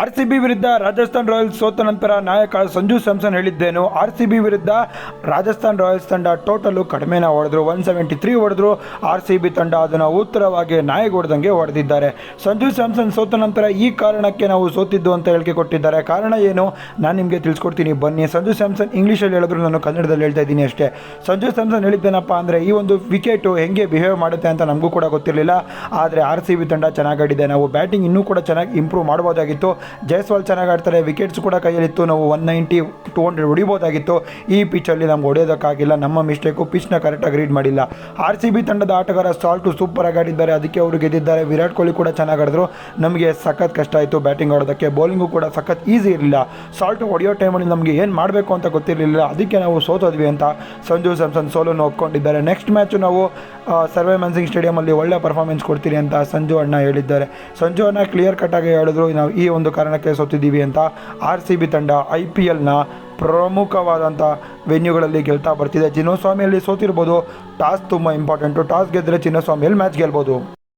R C B ವಿರುದ್ಧ Rajasthan Royals ಸೋತ ನಂತರ ನಾಯಕ ಸಂಜು ಸ್ಯಾಮ್ಸನ್ ಹೇಳಿದ್ದೇನು? ಆರ್ ಸಿ ಬಿ ವಿರುದ್ಧ ರಾಜಸ್ಥಾನ್ ರಾಯಲ್ಸ್ ತಂಡ ಟೋಟಲು ಕಡಿಮೆನ ಹೊಡೆದ್ರು. ಒನ್ ಸೆವೆಂಟಿ ತ್ರೀ ಹೊಡೆದ್ರು. ಆರ್ ಸಿ ಬಿ ತಂಡ ಅದನ್ನು ಉತ್ತರವಾಗಿ ನಾಯಿಗೆ ಹೊಡೆದಂಗೆ ಹೊಡೆದಿದ್ದಾರೆ. ಸಂಜು ಸ್ಯಾಮ್ಸನ್ ಸೋತ ನಂತರ ಈ ಕಾರಣಕ್ಕೆ ನಾವು ಸೋತಿದ್ದು ಅಂತ ಹೇಳಿಕೆ ಕೊಟ್ಟಿದ್ದಾರೆ. ಕಾರಣ ಏನು? ನಾನು ನಿಮಗೆ ತಿಳಿಸ್ಕೊಡ್ತೀನಿ. ಬನ್ನಿ. ಸಂಜು ಸ್ಯಾಮ್ಸನ್ ಇಂಗ್ಲೀಷಲ್ಲಿ ಹೇಳಿದ್ರು, ನಾನು ಕನ್ನಡದಲ್ಲಿ ಹೇಳ್ತಾ ಇದ್ದೀನಿ ಅಷ್ಟೇ. ಸಂಜು ಸ್ಯಾಮ್ಸನ್ ಹೇಳಿದ್ದೇನಪ್ಪ ಅಂದರೆ, ಈ ಒಂದು ವಿಕೆಟು ಹೆಂಗೆ ಬಿಹೇವ್ ಮಾಡುತ್ತೆ ಅಂತ ನಮಗೂ ಕೂಡ ಗೊತ್ತಿರಲಿಲ್ಲ. ಆದರೆ ಆರ್ ಸಿ ಬಿ ತಂಡ ಚೆನ್ನಾಗಿ ಆಡಿದೆ. ನಾವು ಬ್ಯಾಟಿಂಗ್ ಇನ್ನೂ ಕೂಡ ಚೆನ್ನಾಗಿ ಇಂಪ್ರೂವ್ ಮಾಡ್ಬೋದಾಗಿತ್ತು. ಜೈಸ್ವಾಲ್ ಚೆನ್ನಾಗಿ ಆಡ್ತಾರೆ. ವಿಕೆಟ್ಸ್ ಕೂಡ ಕೈಯಲ್ಲಿತ್ತು. ನಾವು ಒನ್ ನೈಂಟಿ ಟೂ ಹಂಡ್ರೆಡ್ ಹೊಡಿಬೋದಾಗಿತ್ತು. ಈ ಪಿಚ್ಚಲ್ಲಿ ನಮ್ಗೆ ಹೊಡೆಯೋದಕ್ಕಾಗಿಲ್ಲ. ನಮ್ಮ ಮಿಸ್ಟೇಕು ಪಿಚ್ನ ಕರೆಕ್ಟಾಗಿ ರೀಡ್ ಮಾಡಿಲ್ಲ. ಆರ್ ಸಿ ಬಿ ತಂಡದ ಆಟಗಾರ ಸಾಲ್ಟು ಸೂಪರಾಗಿ ಆಡಿದ್ದಾರೆ. ಅದಕ್ಕೆ ಅವರು ಗೆದ್ದಿದ್ದಾರೆ. ವಿರಾಟ್ ಕೊಹ್ಲಿ ಕೂಡ ಚೆನ್ನಾಗಿ ಆಡಿದ್ರು. ನಮಗೆ ಸಖತ್ ಕಷ್ಟ ಆಯಿತು ಬ್ಯಾಟಿಂಗ್ ಆಡೋದಕ್ಕೆ. ಬೌಲಿಂಗು ಕೂಡ ಸಖತ್ ಈಸಿ ಇರಲಿಲ್ಲ. ಸಾಲ್ಟು ಹೊಡೆಯೋ ಟೈಮಲ್ಲಿ ನಮಗೆ ಏನು ಮಾಡಬೇಕು ಅಂತ ಗೊತ್ತಿರಲಿಲ್ಲ. ಅದಕ್ಕೆ ನಾವು ಸೋತೋದ್ವಿ ಅಂತ ಸಂಜು ಸ್ಯಾಮ್ಸನ್ ಸೋಲನ್ನು ಒಪ್ಕೊಂಡಿದ್ದಾರೆ. ನೆಕ್ಸ್ಟ್ ಮ್ಯಾಚು ನಾವು ಸರ್ವೆ ಮನ್ಸಿಂಗ್ ಸ್ಟೇಡಿಯಮಲ್ಲಿ ಒಳ್ಳೆ ಪರ್ಫಾರ್ಮೆನ್ಸ್ ಕೊಡ್ತೀರಿ ಅಂತ ಸಂಜು ಅಣ್ಣ ಹೇಳಿದ್ದಾರೆ. ಸಂಜು ಅಣ್ಣ ಕ್ಲಿಯರ್ ಕಟ್ಟಾಗಿ ಹೇಳಿದ್ರು. ನಾವು ಈ ಒಂದು ಕಾರಣಕ್ಕೆ ಸೋತಿದ್ದೀವಿ ಅಂತ ಆರ್ ಸಿ ಬಿ ತಂಡ ಐ ಪಿ ಎಲ್ನ ಪ್ರಮುಖವಾದಂಥ ವೆನ್ಯೂಗಳಲ್ಲಿ ಗೆಲ್ತಾ ಬರ್ತಿದೆ. ಚಿನ್ನಸ್ವಾಮಿಯಲ್ಲಿ ಸೋತಿರ್ಬೋದು. ಟಾಸ್ ತುಂಬ ಇಂಪಾರ್ಟೆಂಟು. ಟಾಸ್ ಗೆದ್ದರೆ ಚಿನ್ನಸ್ವಾಮಿಯಲ್ಲಿ ಮ್ಯಾಚ್ ಗೆಲ್ಬೋದು?